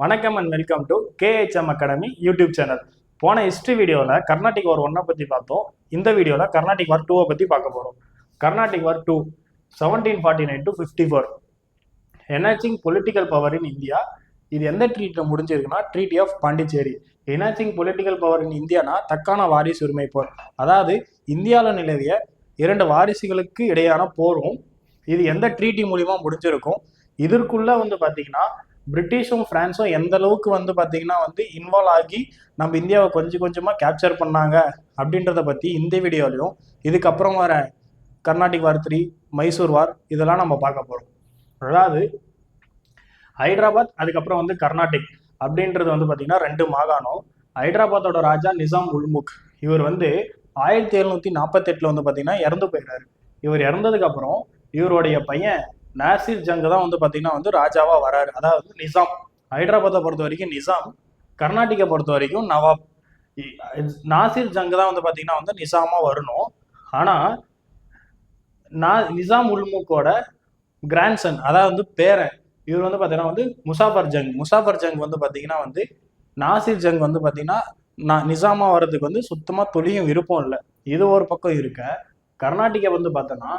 வணக்கம் and welcome to KHM academy YouTube channel போன history வீடியோவில் கர்நாடிக் வார் ஒன்னை பற்றி பார்த்தோம். இந்த வீடியோவில் கர்நாடிக் வார் டூவை பற்றி பார்க்க போகிறோம் Carnatic war two seventeen forty nine to fifty four emerging political power in India இது எந்த ட்ரீட்டில் முடிஞ்சிருக்குன்னா treaty of Pondicherry emerging political power in Indiana தக்கான வாரிசு உரிமை போர். அதாவது இந்தியாவில் நிலவிய இரண்டு வாரிசுகளுக்கு இடையான போரும் இது எந்த ட்ரீட்டி மூலிமா முடிஞ்சிருக்கும்? இதற்குள்ள வந்து பார்த்தீங்கன்னா பிரிட்டிஷும் பிரான்ஸும் எந்த அளவுக்கு வந்து பார்த்தீங்கன்னா வந்து இன்வால்வ் ஆகி நம்ம இந்தியாவை கொஞ்சம் கொஞ்சமாக கேப்சர் பண்ணாங்க அப்படின்றத பற்றி இந்த வீடியோலையும் இதுக்கப்புறம் வர Carnatic war three Mysore war இதெல்லாம் நம்ம பார்க்க போகிறோம் அதாவது ஹைதராபாத் அதுக்கப்புறம் வந்து கர்நாடிக் அப்படின்றது வந்து பார்த்தீங்கன்னா ரெண்டு மாகாணம். ஹைதராபாத்தோட ராஜா நிசாம் உல்முக் இவர் வந்து ஆயிரத்தி எழுநூற்றி நாற்பத்தெட்டில் வந்து பார்த்தீங்கன்னா இறந்து போயிடுறாரு இவர் இறந்ததுக்கப்புறம் இவருடைய பையன் நாசிர் ஜங் தான் வந்து பார்த்தீங்கன்னா வந்து ராஜாவாக வராரு. அதாவது நிசாம். ஹைதராபாத்தை பொறுத்த வரைக்கும் நிசாம். கர்நாடிகை பொறுத்த வரைக்கும் நவாப். இ- நாசிர் ஜங் தான் வந்து பார்த்தீங்கன்னா வந்து நிசாமாக வரணும். ஆனால் நான் நிசாம் உல்முக்கோட கிராண்ட்சன் அதாவது வந்து பேரன் இவர் வந்து பார்த்தீங்கன்னா வந்து முசாஃபர் ஜங். முசாஃபர் ஜங் வந்து பார்த்தீங்கன்னா வந்து நாசிர் ஜங் வந்து பார்த்தீங்கன்னா நான் நிசாமா வர்றதுக்கு வந்து சுத்தமாக தொழியும் விருப்பம் இல்லை. இது ஒரு பக்கம் இருக்க. கர்நாடிகா வந்து பார்த்தோன்னா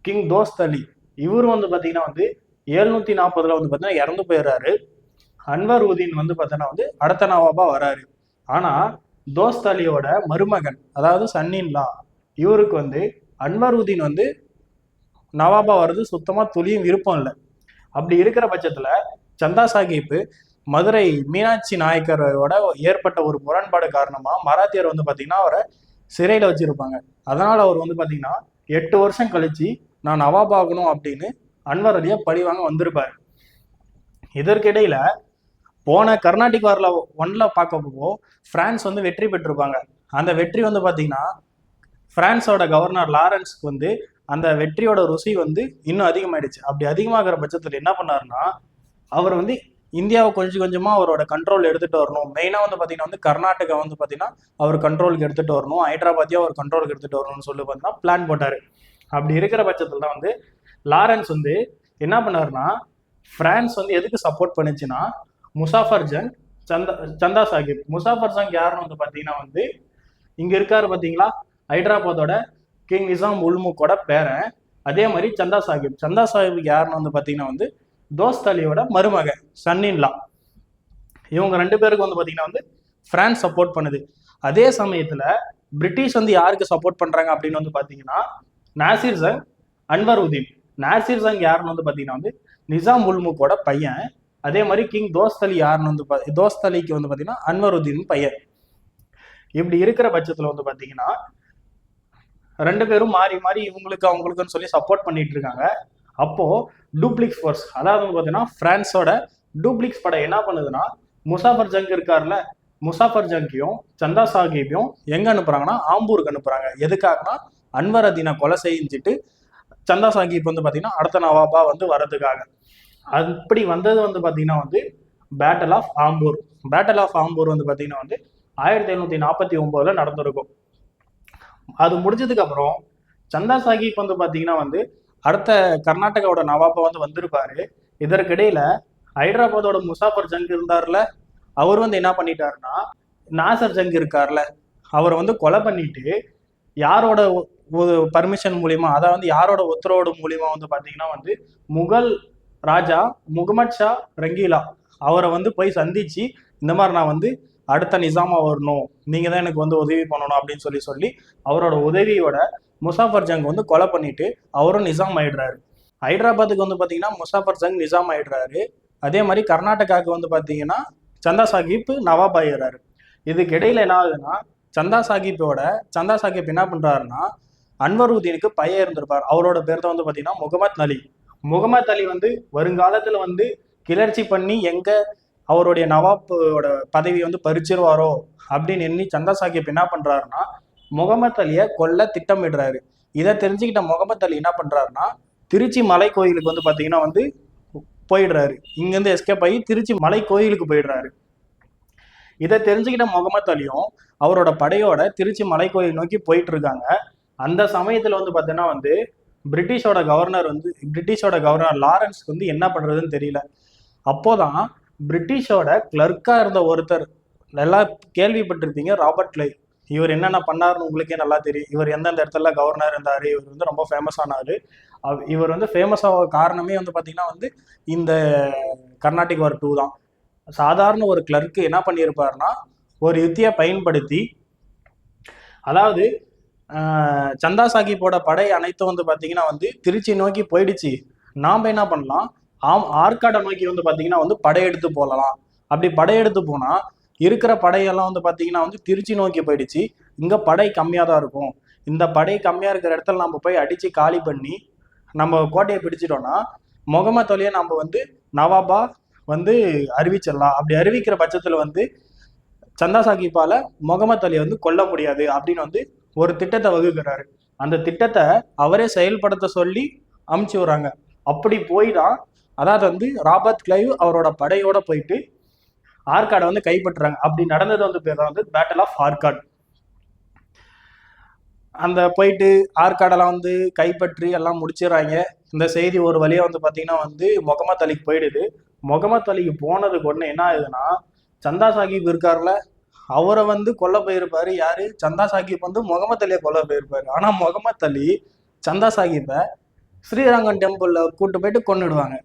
கிங் தோஸ்த் அலி இவர் வந்து பார்த்தீங்கன்னா வந்து எழுநூத்தி நாற்பதுல வந்து பார்த்தீங்கன்னா இறந்து போயிடுறாரு. அன்வர் உதீன் வந்து பார்த்தோன்னா வந்து அடுத்த நவாபா வராரு. ஆனா தோஸ்த் அலியோட மருமகன் அதாவது சன்னின்லா இவருக்கு வந்து அன்வர் உதீன் வந்து நவாபா வர்றது சுத்தமா துளியும் விருப்பம் இல்லை. அப்படி இருக்கிற பட்சத்துல சந்தா சாஹிப்பு மதுரை மீனாட்சி நாயக்கரோட ஏற்பட்ட ஒரு முரண்பாடு காரணமா மராத்தியர் வந்து பாத்தீங்கன்னா அவரை சிறையில வச்சிருப்பாங்க. அதனால அவர் வந்து பாத்தீங்கன்னா எட்டு வருஷம் கழிச்சு நான் நவாப் ஆகணும் அப்படின்னு அன்வர் அலியா பழிவாங்க வந்திருப்பார். இதற்கிடையில போன கர்நாடிக் வாரில் ஒன்ல பார்க்கப்போ பிரான்ஸ் வந்து வெற்றி பெற்றிருப்பாங்க. அந்த வெற்றி வந்து பார்த்தீங்கன்னா பிரான்ஸோட கவர்னர் லாரன்ஸ்க்கு வந்து அந்த வெற்றியோட ருசி வந்து இன்னும் அதிகமாயிடுச்சு. அப்படி அதிகமாகிற பட்சத்தில் என்ன பண்ணாருன்னா அவர் வந்து இந்தியாவை கொஞ்சம் கொஞ்சமாக அவரோட கண்ட்ரோல் எடுத்துகிட்டு வரணும். மெயினாக வந்து பார்த்தீங்கன்னா வந்து கர்நாடகா வந்து பார்த்தீங்கன்னா அவர் கண்ட்ரோலுக்கு எடுத்துகிட்டு வரணும். ஹைதராபாத்தையும் அவர் கண்ட்ரோலுக்கு எடுத்துட்டு வரணும்னு சொல்லி பார்த்தீங்கன்னா பிளான் போட்டார். அப்படி இருக்கிற பட்சத்தில் தான் வந்து லாரன்ஸ் வந்து என்ன பண்ணாருன்னா பிரான்ஸ் வந்து எதுக்கு சப்போர்ட் பண்ணுச்சுன்னா முசாஃபர் ஜங் சந்தா சந்தா சாஹிப் முசாஃபர் ஜங் யாருன்னு வந்து பாத்தீங்கன்னா வந்து இங்க இருக்காரு பாத்தீங்களா? ஹைதராபாத்தோட கிங் நிசாம் உல்முக்கோட பேரன். அதே மாதிரி சந்தா சாஹிப் சந்தா சாஹிப் யாருன்னு வந்து பாத்தீங்கன்னா வந்து தோஸ்த் அலியோட மருமகன் சன்னின்லா இவங்க ரெண்டு பேருக்கு வந்து பாத்தீங்கன்னா வந்து பிரான்ஸ் சப்போர்ட் பண்ணுது. அதே சமயத்துல பிரிட்டிஷ் வந்து யாருக்கு சப்போர்ட் பண்றாங்க அப்படின்னு வந்து பாத்தீங்கன்னா நாசிர் ஜங் அன்வர் உதீன் நாசிர் ஜங் யாருன்னு வந்து பாத்தீங்கன்னா வந்து நிசாம் உல்முக்கோட பையன். அதே மாதிரி கிங் தோஸ்தலி யாருன்னு வந்து பா- வந்து பாத்தீங்கன்னா அன்வர் உதீன் பையன். இப்படி இருக்கிற பட்சத்துல வந்து பாத்தீங்கன்னா ரெண்டு பேரும் மாறி மாறி இவங்களுக்கு அவங்களுக்குன்னு சொல்லி சப்போர்ட் பண்ணிட்டு இருக்காங்க. அப்போ டூப்ளிக்ஸ் ஃபோர்ஸ் அதாவது வந்து பாத்தீங்கன்னா பிரான்ஸோட டூப்ளிக்ஸ் படை என்ன பண்ணுதுன்னா முசாஃபர் ஜங் இருக்கார்ல முசாஃபர் ஜங்கியும் சந்தா சாஹிப்பையும் எங்க அனுப்புறாங்கன்னா ஆம்பூருக்கு அனுப்புறாங்க. எதுக்காகனா அன்வர் அதீனை கொலை செஞ்சுட்டு சந்தா சாஹிப் வந்து பார்த்தீங்கன்னா அடுத்த நவாபா வந்து வர்றதுக்காக. அப்படி வந்தது வந்து பார்த்தீங்கன்னா வந்து battle of Ambur battle of Ambur வந்து பார்த்தீங்கன்னா வந்து ஆயிரத்தி எழுநூத்தி நாற்பத்தி ஒன்பதுல நடந்திருக்கும். அது முடிஞ்சதுக்கப்புறம் சந்தா சாஹிப் வந்து பார்த்தீங்கன்னா வந்து அடுத்த கர்நாடகாவோட நவாபா வந்து வந்திருப்பாரு. இதற்கிடையில ஹைதராபாத்தோட முசாஃபர் ஜங் இருந்தார்ல அவர் வந்து என்ன பண்ணிட்டாருன்னா நாசர் ஜங் இருக்கார்ல அவரை வந்து கொலை பண்ணிட்டு யாரோட ஒரு பர்மிஷன் மூலியமா அதாவது வந்து யாரோட உத்தரவோட மூலியமா வந்து பாத்தீங்கன்னா வந்து முகல் ராஜா முகமது ஷா ரங்கீலா அவரை வந்து போய் சந்திச்சு இந்த மாதிரி நான் வந்து அடுத்த நிசாமா வரணும் நீங்க தான் எனக்கு வந்து உதவி பண்ணணும் அப்படின்னு சொல்லி சொல்லி அவரோட உதவியோட முசாஃபர் ஜங் வந்து கொலை பண்ணிட்டு அவரும் நிசாம் ஆயிடுறாரு. ஹைதராபாத்துக்கு வந்து பாத்தீங்கன்னா முசாஃபர் ஜங் நிசாம் ஆயிடுறாரு. அதே மாதிரி கர்நாடகாவுக்கு வந்து பாத்தீங்கன்னா சந்தா சாஹிப் நவாப் ஆயிடுறாரு. இதுக்கு இடையில என்ன ஆகுதுன்னா சந்தா சாஹிப்போட சந்தா சாஹிப் என்ன பண்றாருன்னா அன்வருதீனுக்கு பையன் இருந்திருப்பார். அவரோட பேர் தான் வந்து பாத்தீங்கன்னா முகமத் அலி. முகமத் அலி வந்து வருங்காலத்துல வந்து கிளர்ச்சி பண்ணி எங்க அவருடைய நவாப்போட பதவி வந்து பறிச்சிருவாரோ அப்படின்னு எண்ணி சந்தா சாஹிப் என்ன பண்றாருன்னா முகமத் அலியை கொல்ல திட்டமிடுறாரு. இதை தெரிஞ்சுக்கிட்ட முகமத் அலி என்ன பண்றாருன்னா திருச்சி மலை கோயிலுக்கு வந்து பாத்தீங்கன்னா வந்து போயிடுறாரு. இங்கேருந்து எஸ்கேப் ஆகி திருச்சி மலை கோயிலுக்கு போயிடுறாரு. இதை தெரிஞ்சுக்கிட்ட முகமத் அலியும் அவரோட படையோட திருச்சி மலை கோயில் நோக்கி போயிட்டு இருக்காங்க. அந்த சமயத்துல வந்து பார்த்தீங்கன்னா வந்து பிரிட்டிஷோட கவர்னர் வந்து பிரிட்டிஷோட கவர்னர் லாரன்ஸ்க்கு வந்து என்ன பண்றதுன்னு தெரியல. அப்போதான் பிரிட்டிஷோட கிளர்க்காக இருந்த ஒருத்தர் நல்லா கேள்விப்பட்டிருப்பீங்க ராபர்ட் லை இவர் என்னென்ன பண்ணாருன்னு உங்களுக்கே நல்லா தெரியும். இவர் எந்தெந்த இடத்துல கவர்னர் இருந்தார் இவர் வந்து ரொம்ப ஃபேமஸ் ஆனாரு. இவர் வந்து ஃபேமஸ் ஆக காரணமே வந்து பார்த்தீங்கன்னா வந்து இந்த கர்நாடிக் வார் டூ தான். சாதாரண ஒரு கிளர்க்கு என்ன பண்ணியிருப்பாருன்னா ஒரு யுத்தியை பயன்படுத்தி அதாவது சந்தா சாஹிப்போட படை அனைத்தும் வந்து பார்த்தீங்கன்னா வந்து திருச்சி நோக்கி போயிடுச்சு. நாம் என்ன பண்ணலாம்? ஆம் ஆற்காடை நோக்கி வந்து பார்த்தீங்கன்னா வந்து படையெடுத்து போகலாம். அப்படி படையெடுத்து போனால் இருக்கிற படையெல்லாம் வந்து பார்த்தீங்கன்னா வந்து திருச்சி நோக்கி போயிடுச்சு. இங்கே படை கம்மியாக தான் இருக்கும். இந்த படை கம்மியாக இருக்கிற இடத்துல நம்ம போய் அடித்து காலி பண்ணி நம்ம கோட்டையை பிடிச்சிட்டோம்னா முகமது அலியை நம்ம வந்து நவாபா வந்து அறிவிச்சிடலாம். அப்படி அறிவிக்கிற பட்சத்தில் வந்து சந்தா சாஹிப்பால முகமது அலியை வந்து கொல்ல முடியாது அப்படின்னு வந்து ஒரு திட்டத்தை வகுக்கிறாரு. அந்த திட்டத்தை அவரே செயல்படுத்த சொல்லி அமுச்சு விடுறாங்க. அப்படி போய் தான் அதாவது வந்து ராபர்ட் கிளைவ் அவரோட படையோட போயிட்டு ஆற்காடை வந்து கைப்பற்றுறாங்க. அப்படி நடந்தது வந்து பேர் தான் வந்து பேட்டில் ஆஃப் ஆற்காட் அந்த போயிட்டு ஆற்காடெல்லாம் வந்து கைப்பற்றி எல்லாம் முடிச்சிடுறாங்க இந்த செய்தி ஒரு வழியாக வந்து பார்த்தீங்கன்னா வந்து முகமத் அலிக்கு போயிடுது. முகமத் அலிக்கு போனதுக்கு ஒன்று என்ன ஆகுதுன்னா சந்தா சாஹிப் இருக்கார்ல அவரை வந்து கொல்ல போயிருப்பாரு. யாரு? சந்தா சாஹிப் வந்து முகமது அலியை கொல்ல போயிருப்பாரு. ஆனா முகமது அலி சந்தா சாஹிப்பை ஸ்ரீரங்கம் டெம்பிள்ல கூட்டு போயிட்டு கொன்னுடுவாங்க.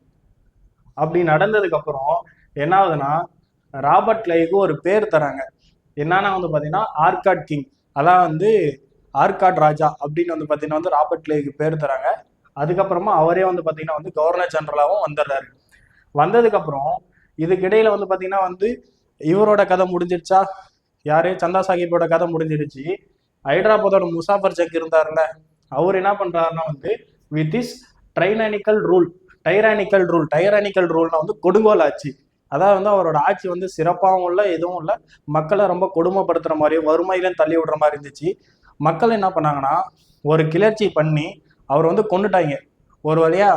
அப்படி நடந்ததுக்கு அப்புறம் என்ன ஆகுதுன்னா ராபர்ட் லைக்கு ஒரு பேர் தராங்க. என்னன்னா வந்து பாத்தீங்கன்னா ஆர்காட் கிங். அதான் வந்து ஆர்காட் ராஜா அப்படின்னு வந்து பாத்தீங்கன்னா வந்து ராபர்ட் கிளைக்கு பேர் தராங்க. அதுக்கப்புறமா அவரே வந்து பாத்தீங்கன்னா வந்து கவர்னர் ஜெனரலாகவும் வந்துடுறாரு. வந்ததுக்கு அப்புறம் இதுக்கிடையில வந்து பாத்தீங்கன்னா வந்து இவரோட கதை முடிஞ்சிருச்சா? யாரு? சந்தா சாஹிப்போட கதை முடிஞ்சிருச்சு. ஹைதராபாத்தோட முசாஃபர் ஜக் இருந்தார்ல அவர் என்ன பண்றாருன்னா வந்து with is tyrannical rule tyrannical rule tyrannical ரூல்னா வந்து கொடுங்கோல் ஆட்சி அதாவது வந்து அவரோட ஆட்சி வந்து சிறப்பாகவும் இல்லை எதுவும் இல்லை. மக்களை ரொம்ப கொடுமைப்படுத்துற மாதிரியும் வறுமையிலையும் தள்ளி விடுற மாதிரி இருந்துச்சு. மக்கள் என்ன பண்ணாங்கன்னா ஒரு கிளர்ச்சி பண்ணி அவர் வந்து கொண்டுட்டாங்க ஒரு வழியா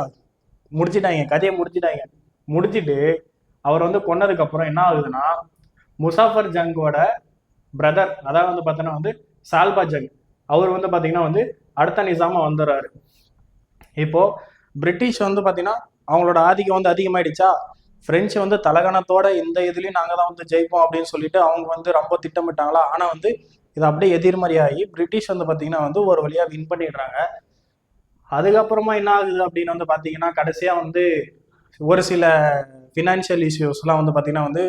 முடிச்சிட்டாங்க கதையை முடிச்சிட்டாங்க. முடிச்சிட்டு அவர் வந்து கொன்னதுக்கப்புறம் என்ன ஆகுதுன்னா முசாஃபர் ஜங்கோட பிரதர் அதாவது வந்து பார்த்தீங்கன்னா வந்து சால்பா ஜங். அவர் வந்து பார்த்தீங்கன்னா வந்து அடுத்த நிசாமா வந்துடுறாரு. இப்போ பிரிட்டிஷ் வந்து பார்த்தீங்கன்னா அவங்களோட ஆதிக்கம் வந்து அதிகமாயிடுச்சா? ஃப்ரெஞ்சு வந்து தலகணத்தோட இந்த இதுலேயும் நாங்கள் தான் வந்து ஜெயிப்போம் அப்படின்னு சொல்லிட்டு அவங்க வந்து ரொம்ப திட்டமிட்டாங்களா? ஆனால் வந்து இது அப்படியே எதிர்மறையாகி பிரிட்டிஷ் வந்து பார்த்தீங்கன்னா வந்து ஒரு வழியாக வின் பண்ணிடுறாங்க. அதுக்கப்புறமா என்ன ஆகுது அப்படின்னு வந்து பார்த்தீங்கன்னா கடைசியாக வந்து ஒரு சில ஃபினான்ஷியல் இஷ்யூஸ்லாம் வந்து பார்த்தீங்கன்னா வந்து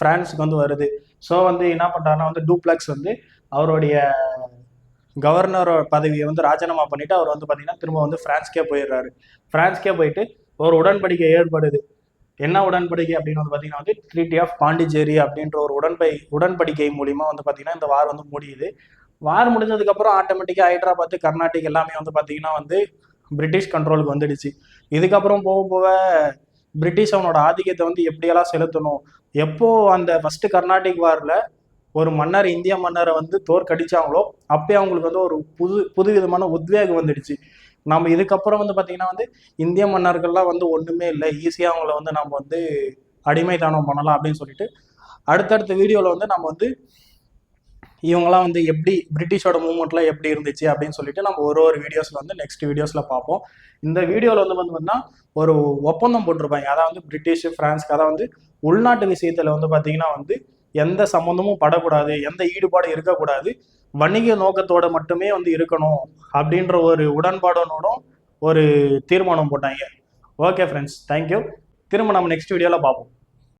பிரான்ஸுக்கு வந்து வருது. ஸோ வந்து என்ன பண்ணுறாருன்னா வந்து டூப்ளக்ஸ் வந்து அவருடைய கவர்னர் பதவியை வந்து ராஜினாமா பண்ணிட்டு அவர் வந்து பார்த்தீங்கன்னா திரும்ப வந்து ஃப்ரான்ஸ்க்கே போயிடுறாரு. ஃப்ரான்ஸ்க்கே போயிட்டு ஒரு உடன்படிக்கை ஏற்படுது. என்ன உடன்படிக்கை அப்படின்னு வந்து பார்த்தீங்கன்னா வந்து ட்ரீட்டி ஆஃப் பாண்டிச்சேரி அப்படின்ற ஒரு உடன்பை உடன்படிக்கை மூலிமா வந்து பார்த்தீங்கன்னா இந்த வார் வந்து முடியுது. வார் முடிஞ்சதுக்கப்புறம் ஆட்டோமேட்டிக்காக ஹைதராபாத் கர்நாடிக் எல்லாமே வந்து பார்த்தீங்கன்னா வந்து பிரிட்டிஷ் கண்ட்ரோலுக்கு வந்துடுச்சு. இதுக்கப்புறம் போக போக பிரிட்டிஷ் அவனோட ஆதிக்கத்தை வந்து எப்படியெல்லாம் செலுத்தணும்? எப்போ அந்த ஃபர்ஸ்ட் கர்நாடிக் வாரில் ஒரு மன்னர் இந்திய மன்னரை வந்து தோற்கடிச்சாங்களோ அப்பயே அவங்களுக்கு வந்து ஒரு புது புது விதமான உத்வேகம் வந்துடுச்சு. நம்ம இதுக்கப்புறம் வந்து பார்த்தீங்கன்னா வந்து இந்திய மன்னர்கள்லாம் வந்து ஒன்றுமே இல்லை. ஈஸியாக அவங்கள வந்து நம்ம வந்து அடிமைதானம் பண்ணலாம் அப்படின்னு சொல்லிட்டு அடுத்தடுத்த வீடியோவில் வந்து நம்ம வந்து இவங்கெல்லாம் வந்து எப்படி பிரிட்டிஷோட மூவ்மெண்ட்லாம் எப்படி இருந்துச்சு அப்படின்னு சொல்லிட்டு நம்ம ஒரு ஒரு வீடியோஸில் வந்து நெக்ஸ்ட் வீடியோஸில் பார்ப்போம். இந்த வீடியோவில் வந்து பார்த்தீங்கன்னா ஒரு ஒப்பந்தம் போட்டிருப்பாங்க. அதாவது வந்து பிரிட்டிஷ் பிரான்ஸ்க்கு அதாவது வந்து உள்நாட்டு விஷயத்தில் வந்து பார்த்தீங்கன்னா வந்து எந்த சம்மந்தமும் படக்கூடாது எந்த ஈடுபாடும் இருக்கக்கூடாது. வணிக நோக்கத்தோட மட்டுமே வந்து இருக்கணும் அப்படின்ற ஒரு உடன்பாடனோடும் ஒரு தீர்மானம் போட்டாங்க. ஓகே ஃப்ரெண்ட்ஸ் தேங்க்யூ திரும்ப நம்ம நெக்ஸ்ட் வீடியோவில் பார்ப்போம்.